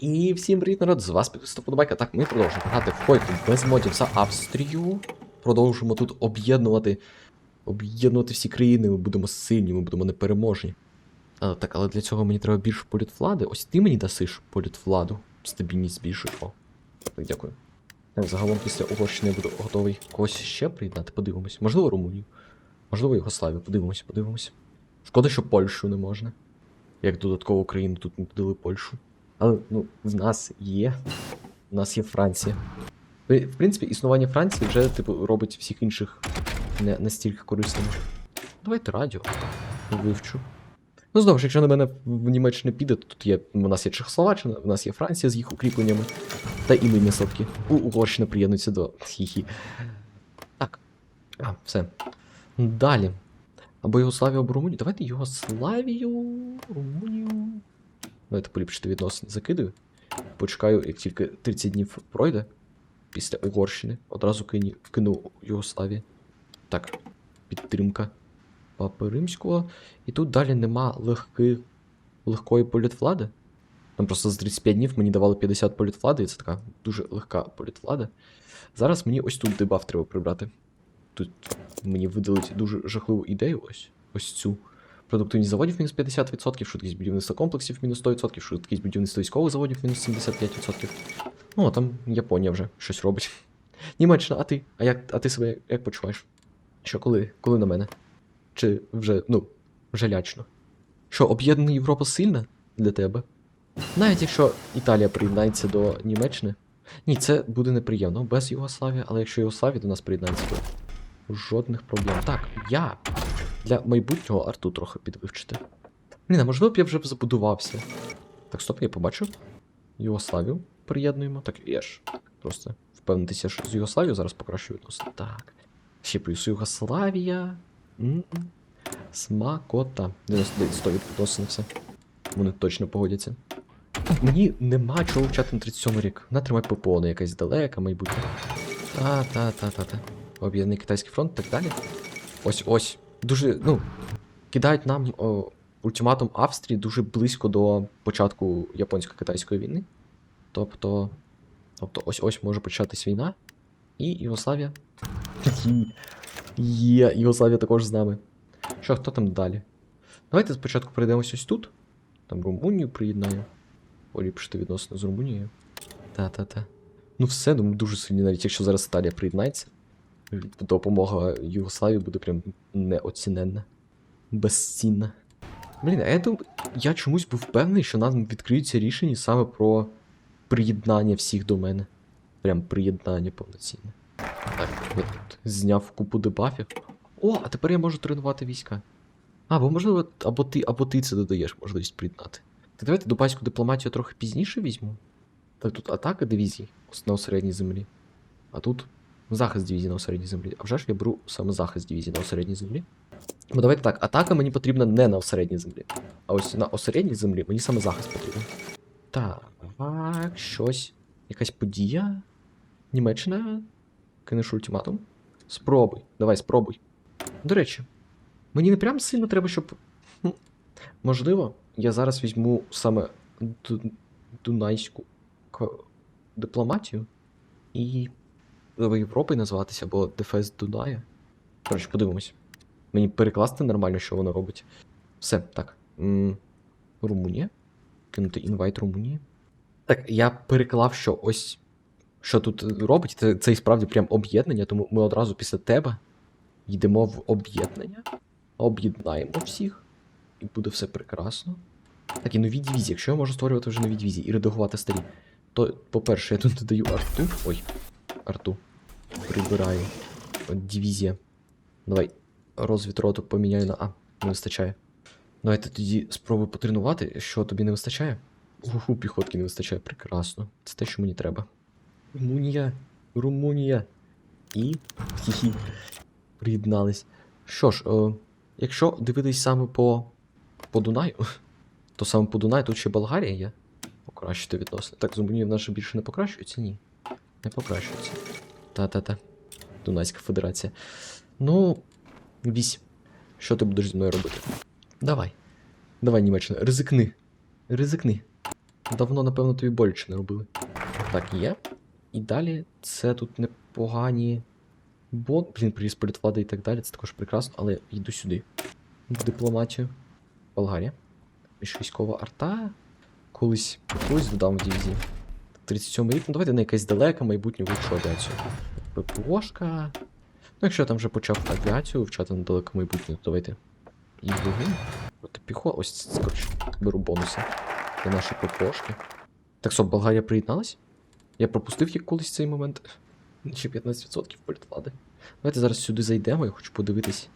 І всім привіт, народ, з вас підписав Подобайка. Так, ми продовжуємо грати в койку без модів за Австрію. Продовжуємо тут об'єднувати. Об'єднувати всі країни, ми будемо сильні, ми будемо непереможні. А, так, але для цього мені треба більше політвлади. Ось ти мені дасиш політвладу. Стабільність збільшує. О. Так, дякую. Так, загалом після Угорщини я буду готовий когось ще приєднати, подивимось. Можливо, Румунію. Можливо, Югославію. Подивимось, подивимось. Шкода, що Польщу не можна. Як додаткову країну тут не додали Польщу. Але ну, в нас є. У нас є Франція. В в принципі, існування Франції вже типу, робить всіх інших не настільки корисними. Давайте радіо. Вивчу. Ну, знову ж, якщо на мене в Німеччині піде, то тут є. У нас є Чехословаччина, у нас є Франція з їх укріпленнями. Та і ми сотки. У Угорщина приєднується до. Хі-хі. Так. А, все. Далі. Або Югославію, або Румунію. Давайте Югославію, Румунію. Давайте поліпшити відносини закидаю. Почекаю, як тільки 30 днів пройде після Угорщини. Одразу кині, кину Югославії. Так, підтримка Папи Римського. І тут далі нема легки, легкої політвлади. Там просто за 35 днів мені давали 50 політвлади, і це така дуже легка політвлада. Зараз мені ось тут дебаф треба прибрати. Тут мені видалить дуже жахливу ідею, ось ось цю. Продуктивність заводів мінус 50%, швидкість будівництва комплексів мінус 100%, швидкість будівництва військових заводів мінус 75%. Ну, а там Японія вже щось робить. Німеччина, а ти? А як а ти себе як почуваєш? Що коли? Коли на мене? Чи вже, ну, вже лячно? Що, об'єднана Європа сильна для тебе? Навіть якщо Італія приєднається до Німеччини. Ні, це буде неприємно без Югославії, але якщо Югославія до нас приєднається, то жодних проблем. Так, я для майбутнього арту трохи підвивчити. Блін, а можливо б я вже б забудувався. Так, стоп, я побачив. Югославію приєднуємо. Так, я ж просто впевнитися, що з Югославією зараз покращую відносини. Так. Ще плюс Югославія. М-м. Смакота. 99 відносин все. Вони точно погодяться. Мені нема чого вчати на 37 рік. На тримай ППО, не якась далека, майбутнє. Та-та-та-та-та. Об'єднаний китайський фронт, так далі. Ось ось. Дуже, ну, кидають нам о, ультиматум Австрії дуже близько до початку японсько-китайської війни. Тобто. Тобто ось ось може початись війна. І Югославія. Є, Югославія також з нами. Що, хто там далі? Давайте спочатку перейдемось ось тут. Там Румунію приєднаю. Поліпшити відносини з Румунією. Та-та-та. Ну все, думаю, дуже сильні, навіть якщо зараз Італія приєднається. Допомога Югославії буде прям неоціненна. Безцінна. Блін, а я думаю, я чомусь був впевнений, що нам відкриються рішення саме про приєднання всіх до мене. Прям приєднання повноцінне. Так, я тут зняв купу дебафів. О, а тепер я можу тренувати війська. А, бо можливо, або ти, або ти це додаєш можливість приєднати. Так давайте дубайську дипломатію трохи пізніше візьму. Так тут атака дивізій на осередній землі. А тут захист дивізії на осередній землі. А вже ж я беру саме захист дивізії на осередній землі. Ну давайте так, атака мені потрібна не на осередній землі. А ось на осередній землі мені саме захист потрібен. Так, щось. Якась подія. Німеччина. Кинеш ультиматум. Спробуй. Давай, спробуй. До речі, мені не прям сильно треба, щоб. Ну, Можливо, я зараз візьму саме дунайську дипломатію і в Європи назватися, або Дефес Дуная. Коротше, подивимось. Мені перекласти нормально, що воно робить. Все, так. М, Румунія. Кинути інвайт Румунії. Так, я переклав, що ось що тут робить. Це, це і справді прям об'єднання, тому ми одразу після тебе йдемо в об'єднання, об'єднаємо всіх, і буде все прекрасно. Так, і нові дивізії. Якщо я можу створювати вже нові дивізії і редагувати старі, то, по-перше, я тут додаю арту. Ой, арту. Прибираю. От дивізія. Давай розвітроту поміняю на А. Не вистачає. Давайте тоді спробуй потренувати, що тобі не вистачає. Уху, піхотки не вистачає. Прекрасно. Це те, що мені треба. Румунія. Румунія. І. Хі-хі. Приєднались. Що ж, е, якщо дивитись саме по, по Дунаю, то саме по Дунаю тут ще Болгарія є. Покращити відносини. Так, з Румунією в нас же більше не покращується? Ні. Не покращується. Та-та-та. Дунайська Федерація. Ну, вісь. Що ти будеш зі мною робити? Давай. Давай, Німеччина, ризикни. Ризикни. Давно, напевно, тобі боляче не робили. Так, є. І далі це тут непогані. Бо, блін, приїзд політвлади і так далі, це також прекрасно, але йду сюди. В дипломатію. Болгарія. Міжвійськова арта. Колись колись додам в дивізії. 37 рік, ну давайте на якесь далеке майбутнє вивчу авіацію. ППОшка. Ну, якщо я там вже почав авіацію вивчати на далеке майбутнє, то давайте. І двигун. От піхо, ось, коротше, беру бонуси для нашої ППОшки. Так що, Болгарія приєдналась? Я пропустив їх колись цей момент. Ще 15% політвлади. Давайте зараз сюди зайдемо, я хочу подивитись,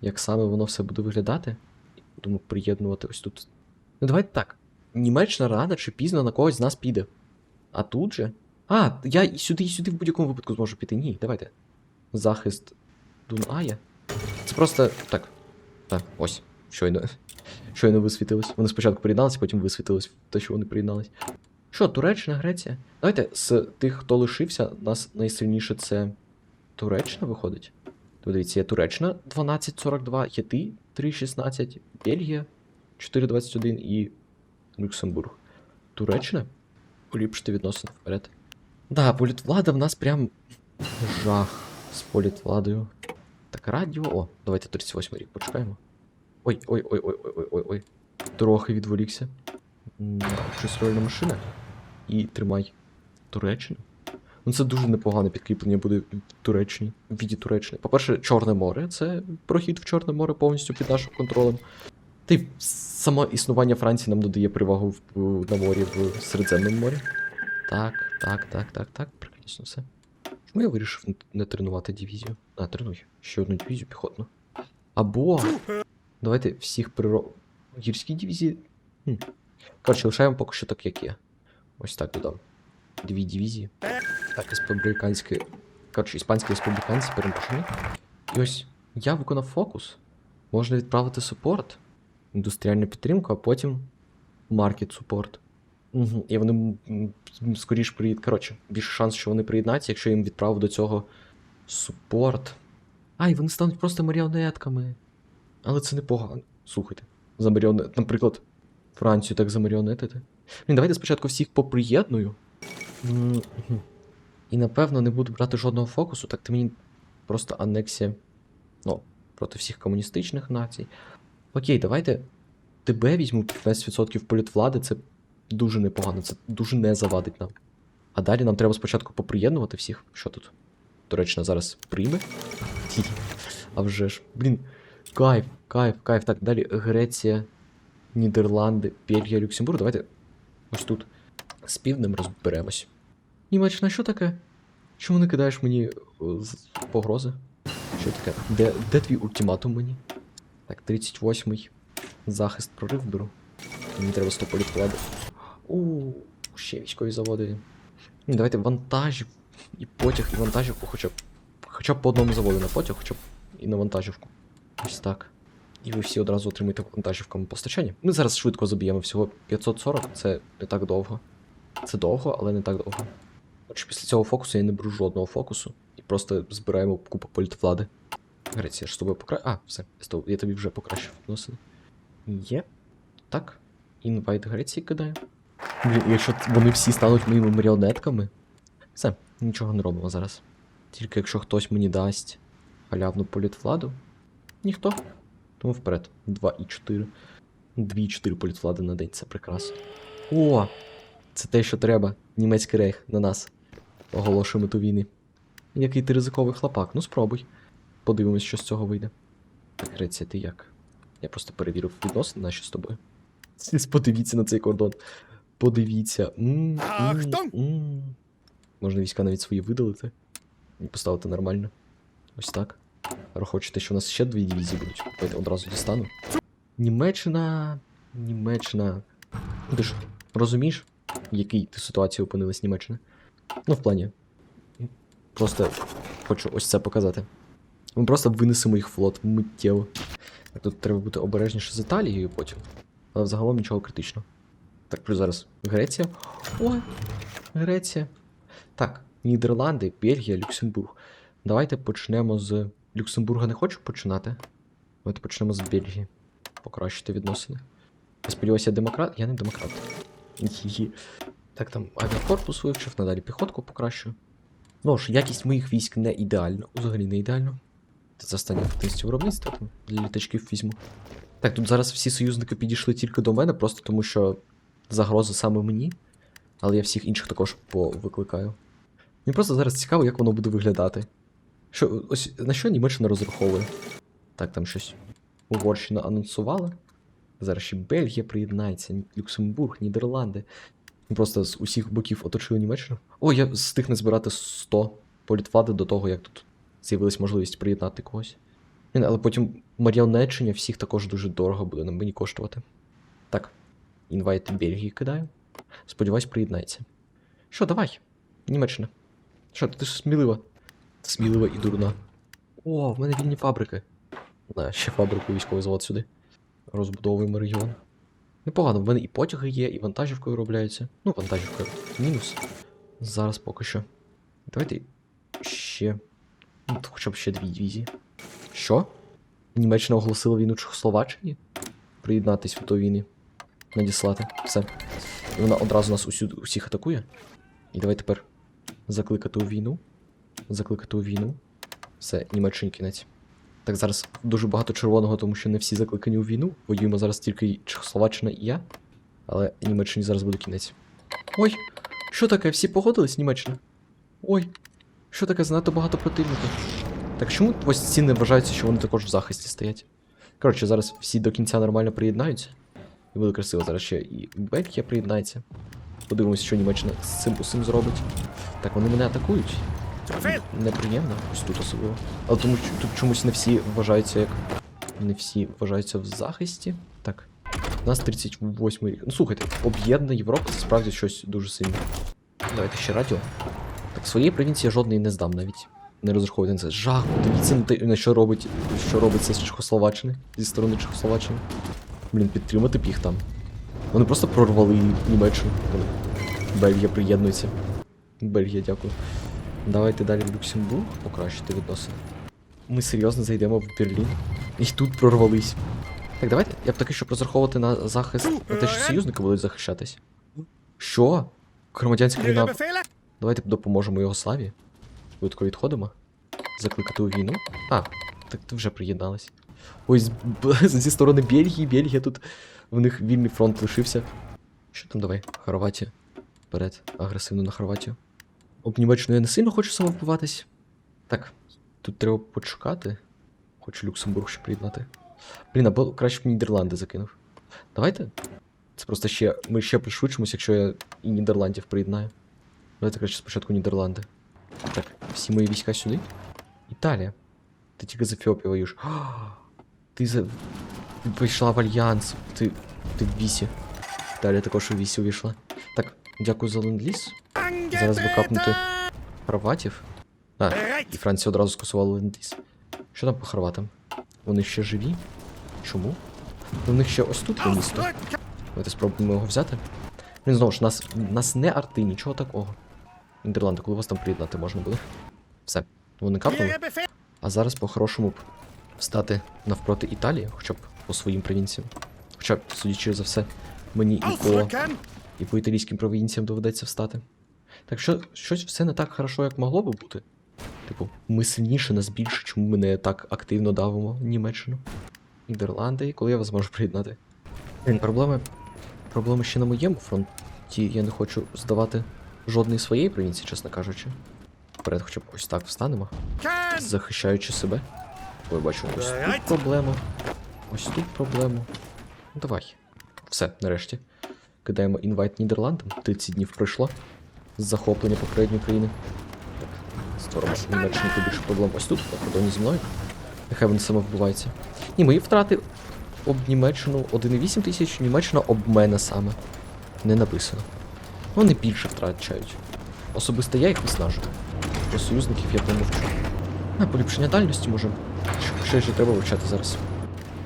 як саме воно все буде виглядати. І будемо приєднувати ось тут. Ну давайте так. Німеччина рано чи пізно на когось з нас піде. А тут же. А, я і сюди, і сюди в будь-якому випадку зможу піти. Ні, давайте. Захист Дуная. Це просто. Так. Так, ось. Щойно. Щойно висвітилось. Вони спочатку приєдналися, потім висвітилось те, що вони приєднались. Що, Туреччина, Греція? Давайте з тих, хто лишився, нас найсильніше це Туреччина виходить. Дивіться, є Туреччина 1242, є ти 316, Бельгія 421 і Люксембург. Туреччина? Поліпшити відносини вперед. Да, політвлада в нас прям жах з політвладою. Так, радіо. О, давайте 38 рік почекаємо. Ой, ой, ой, ой, ой, ой, ой, ой. Трохи відволікся. М, Шестерольна машина. І тримай Туреччину. Ну це дуже непогане підкріплення буде в Туреччині, в віді Туреччини. По-перше, Чорне море це прохід в Чорне море повністю під нашим контролем. Та й само існування Франції нам додає перевагу в, в- на морі в Середземному морі. Так, так, так, так, так, прекрасно все. Чому я вирішив не- тренувати дивізію? А, тренуй. Ще одну дивізію піхотну. Або. Давайте всіх приро... Гірські дивізії. Хм. Коротше, лишаємо поки що так, як є. Ось так додам. Дві дивізії. Так, республіканські. Коротше, іспанські республіканці перемушені. І ось я виконав фокус. Можна відправити супорт, індустріальну підтримку, а потім маркет супорт. Угу. І вони м, м, скоріш приїдуть. Коротше, більше шанс, що вони приєднаються, якщо їм відправив до цього супорт. А, і вони стануть просто маріонетками. Але це непогано. Слухайте. За маріонет... Наприклад, Францію так замаріонетити. Блін, давайте спочатку всіх поприєдную. І напевно не буду брати жодного фокусу, так ти мені просто анексія. Ну, проти всіх комуністичних націй. Окей, давайте тебе візьму 15% політвлади, це дуже непогано, це дуже не завадить нам. А далі нам треба спочатку поприєднувати всіх. Що тут? Туреччина зараз прийме. А вже ж. Блін. Кайф, кайф, кайф. Так, далі Греція, Нідерланди, Бельгія, Люксембург. Давайте ось тут з півднем розберемось. Німеччина, що таке? Чому не кидаєш мені е, погрози? Що таке? Де, де твій ультиматум мені? Так, 38-й. Захист прорив беру. Мені треба 100 політвлади. У, ще військові заводи. Давайте вантажів і потяг, і вантажівку хоча б. Хоча б по одному заводу на потяг, хоча б і на вантажівку. Ось так. І ви всі одразу отримаєте вантажівками постачання. Ми зараз швидко заб'ємо всього 540, це не так довго. Це довго, але не так довго. Отже, після цього фокусу я не беру жодного фокусу і просто збираємо купу політвлади. Греція, я ж з тобою покра... А, все, я, тобі вже покращив відносини. Є. Так. Інвайт Греції кидаю. Блін, якщо вони всі стануть моїми маріонетками. Все, нічого не робимо зараз. Тільки якщо хтось мені дасть халявну політвладу. Ніхто. Тому вперед. 2 і 4. 2 і 4 політвлади на день, це прекрасно. О! Це те, що треба. Німецький рейх на нас. Оголошує мету війни. Який ти ризиковий хлопак. Ну спробуй. Подивимось, що з цього вийде. Греція, ти як? Я просто перевірив відносини наші з тобою. Подивіться на цей кордон. Подивіться. М, м, Ахтунг! м. Можна війська навіть свої видалити. І поставити нормально. Ось так. Хочете, що у нас ще дві дивізії будуть? Давайте одразу дістану. Німеччина. Німеччина. Ти ж розумієш, в якій ти ситуації опинилась Німеччина? Ну, в плані. Просто хочу ось це показати. Ми просто винесемо їх флот миттєво. Тут треба бути обережніше з Італією потім. Але взагалом нічого критичного. Так, плюс зараз Греція. Ой, Греція. Так, Нідерланди, Бельгія, Люксембург. Давайте почнемо з. Люксембурга не хочу починати. Давайте почнемо з Бельгії. Покращити відносини. Я сподіваюся, я демократ. Я не демократ. Хі-хі. Так, там авіакорпус вивчив, надалі піхотку покращую. Ну ж, якість моїх військ не ідеальна, взагалі не ідеально. Це за останнє ефективністю виробництва там для літачків візьму. Так, тут зараз всі союзники підійшли тільки до мене, просто тому що загроза саме мені. Але я всіх інших також повикликаю. Мені просто зараз цікаво, як воно буде виглядати. Що, ось на що Німеччина розраховує? Так, там щось Угорщина анонсувала. Зараз ще Бельгія приєднається, Люксембург, Нідерланди. Просто з усіх боків оточили Німеччину. О, я встиг не збирати 100 політвлади до того, як тут з'явилась можливість приєднати когось. Але потім маріонечення всіх також дуже дорого буде на мені коштувати. Так, інвайт Бельгії кидаю. Сподіваюсь, приєднається. Що, давай, Німеччина. Що, ти ж смілива? Смілива і дурна. О, в мене вільні фабрики. На, ще фабрику військовий завод сюди. Розбудовуємо регіон. Непогано, в мене і потяги є, і вантажівкою виробляються. Ну, вантажівка мінус. Зараз поки що. Давайте ще. Ну, хоча б ще дві дивізії. Що? Німеччина оголосила війну Чехословаччині? Приєднатись до війни. Надіслати. Все. І вона одразу нас усюди, усіх атакує. І давай тепер закликати у війну. Закликати у війну. Все, Німеччині кінець. Так, зараз дуже багато червоного, тому що не всі закликані у війну. Воюємо зараз тільки Чехословаччина і я. Але Німеччині зараз буде кінець. Ой! Що таке? Всі погодились, Німеччина? Ой! Що таке? Занадто багато противників. Так чому ось ці не вважаються, що вони також в захисті стоять? Коротше, зараз всі до кінця нормально приєднаються. І буде красиво. Зараз ще і Бельгія приєднається. Подивимося, що Німеччина з цим усім зробить. Так, вони мене атакують. Неприємно, ось тут особливо. Але тому тут чомусь не всі вважаються як. Не всі вважаються в захисті. Так. У нас 38 рік. Ну слухайте, об'єднана Європа це справді щось дуже сильне. Давайте ще радіо. Так, своєї провінції жодної не здам навіть. Не розраховуйте на це. Жах, дивіться на на що робить, що робиться з Чехословаччини, зі сторони Чехословаччини. Блін, підтримати б їх там. Вони просто прорвали Німеччину. Бельгія приєднується. Бельгія, дякую. Давайте далі в Люксембург покращити відносини. Ми серйозно зайдемо в Берлін. І тут прорвались. Так, давайте. Я б таки, щоб розраховувати на захист, на те, що союзники будуть захищатись. Що? Громадянська війна. Давайте допоможемо Югославії. Швидко відходимо. Закликати у війну. А, так ти вже приєдналась. Ось б- зі сторони Бельгії, Бельгія тут в них вільний фронт лишився. Що там давай? Хорватія. Вперед, агресивно на Хорватію. Об Німеччину я не сильно хочу самовбиватись. Так, тут треба почекати. Хочу Люксембург ще приєднати. Блін, або краще б Нідерланди закинув. Давайте. Це просто ще. Ми ще пришвидшимось, якщо я і Нідерландів приєднаю. Давайте краще спочатку Нідерланди. Так, всі мої війська сюди. Італія. Ти тільки з Ефіопією воюєш. Ти за. Ти прийшла в альянс. Ти. Ти в вісі. Італія також у вісі увійшла. Так, дякую за ленд-ліз. Зараз викапнути хорватів. А, і Франція одразу скасувала ленд-ліз. Що там по хорватам? Вони ще живі? Чому? У них ще ось тут є місто. Давайте спробуємо його взяти. Він знову ж, нас, нас не арти, нічого такого. Нідерланди, коли вас там приєднати можна буде. Все, вони капнули. А зараз по-хорошому встати навпроти Італії, хоча б по своїм провінціям. Хоча б, судячи за все, мені і по, і по італійським провінціям доведеться встати. Так що щось все не так хорошо, як могло би бути. Типу, ми сильніше, нас більше, чому ми не так активно давимо Німеччину. Нідерланди, коли я вас можу приєднати. Проблеми. Проблеми ще на моєму фронті. Я не хочу здавати жодної своєї провінції, чесно кажучи. Вперед, хоча б ось так встанемо, захищаючи себе. Ой, бачу, ось тут проблема. Ось тут проблема. Ну давай. Все, нарешті. Кидаємо інвайт Нідерландам. 30 днів пройшло. З захоплення попередньої країни. Так, створимо Німеччині побільше проблем. Ось тут, на кордоні зі мною. Нехай вони самовбиваються. Ні, мої втрати об Німеччину 1,8 тисяч, Німеччина об мене саме. Не написано. Вони більше втрачають. Особисто я їх виснажую. Про союзників я помовчу. На поліпшення дальності може. Ще ж треба вивчати зараз.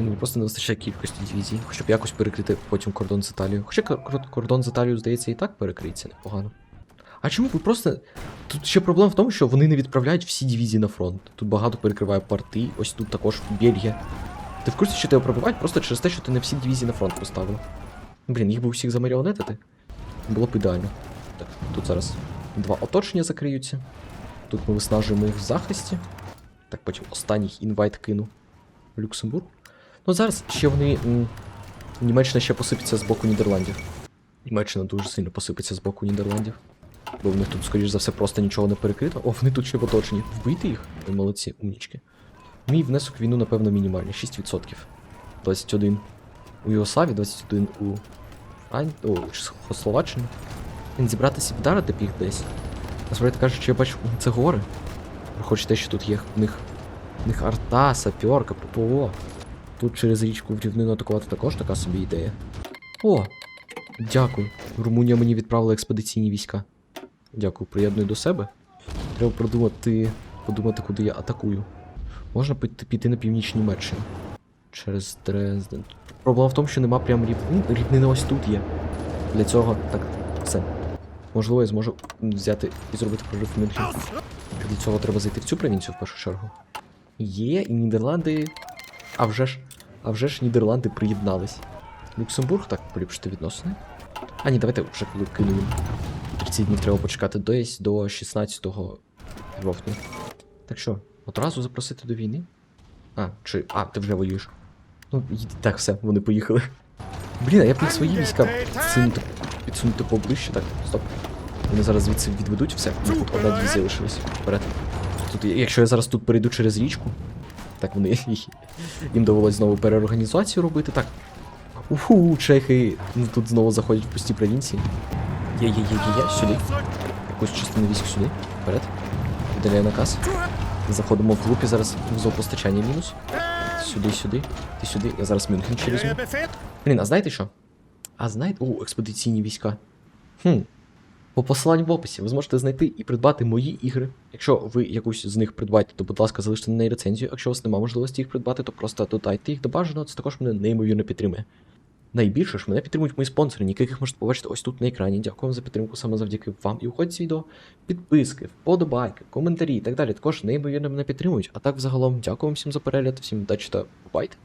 Мені просто не вистачає кількості дивізій, хоча б якось перекрити потім кордон з Італією. Хоча кор- кор- кордон з Італією, здається, і так перекриється непогано. А чому ви просто. Тут ще проблема в тому, що вони не відправляють всі дивізії на фронт. Тут багато перекриває порти, ось тут також Бельгія. Ти в курсі, що тебе пробивають просто через те, що ти не всі дивізії на фронт поставив. Блін, їх би усіх замаріонетити. Було б ідеально. Так, тут зараз два оточення закриються. Тут ми виснажуємо їх в захисті. Так, потім останній інвайт кину в Люксембург. Ну зараз ще вони. Німеччина ще посипеться з боку Нідерландів. Німеччина дуже сильно посипеться з боку Нідерландів. Бо в них тут, скоріш за все, просто нічого не перекрито. О, вони тут ще в оточенні. Вбити їх? Ви молодці, умнічки. Мій внесок війну, напевно, мінімальний 6%. 21 у Югославії, 21 у Фран... О, у Чехословаччині. Він зібратися вдарити б десь. Насправді кажучи, я бачу, це гори. Хоч те, що тут є в них. В них арта, саперка, ППО. Тут через річку в рівнину атакувати також така собі ідея. О! Дякую. Румунія мені відправила експедиційні війська. Дякую, приєдную до себе. Треба продумати, подумати, куди я атакую. Можна піти, на північ Німеччини. Через Дрезден. Проблема в тому, що нема прям рівнин. Рівнина ось тут є. Для цього так, все. Можливо, я зможу взяти і зробити прорив в Мюнхен. Для цього треба зайти в цю провінцію в першу чергу. Є, і Нідерланди. А вже ж. А вже ж Нідерланди приєднались. Люксембург так поліпшити відносини. А ні, давайте вже коли кинуємо. 30 днів треба почекати десь до 16 жовтня. Так що, одразу запросити до війни? А, чи. А, ти вже воюєш. Ну, так, все, вони поїхали. Блін, а я б їх свої війська підсунути, підсунути поближче, так, стоп. Вони зараз звідси відведуть все. Ну, Тут одна дивізія лишилась. Вперед. Тут, якщо я зараз тут перейду через річку, так вони їм довелось знову переорганізацію робити. Так. Уху, чехи ну, тут знову заходять в пусті провінції. Є, є, є, є, є, сюди. Якусь частину військ сюди. Вперед. Видаляю наказ. Заходимо в глупі зараз в зоопостачання мінус. Сюди, сюди. Ти сюди. Я зараз Мюнхен ще візьму. Блін, а знаєте що? А знаєте. О, експедиційні війська. Хм. По посиланню в описі ви зможете знайти і придбати мої ігри. Якщо ви якусь з них придбаєте, то, будь ласка, залиште на неї рецензію. Якщо у вас немає можливості їх придбати, то просто додайте їх до бажаного, це також мене неймовірно підтримує. Найбільше ж мене підтримують мої спонсори, яких можете побачити ось тут на екрані. Дякую вам за підтримку саме завдяки вам. І уходять з відео, підписки, вподобайки, коментарі і так далі. Також неймовірно мене підтримують. А так, взагалом, дякую вам всім за перегляд, всім удачі та бувайте!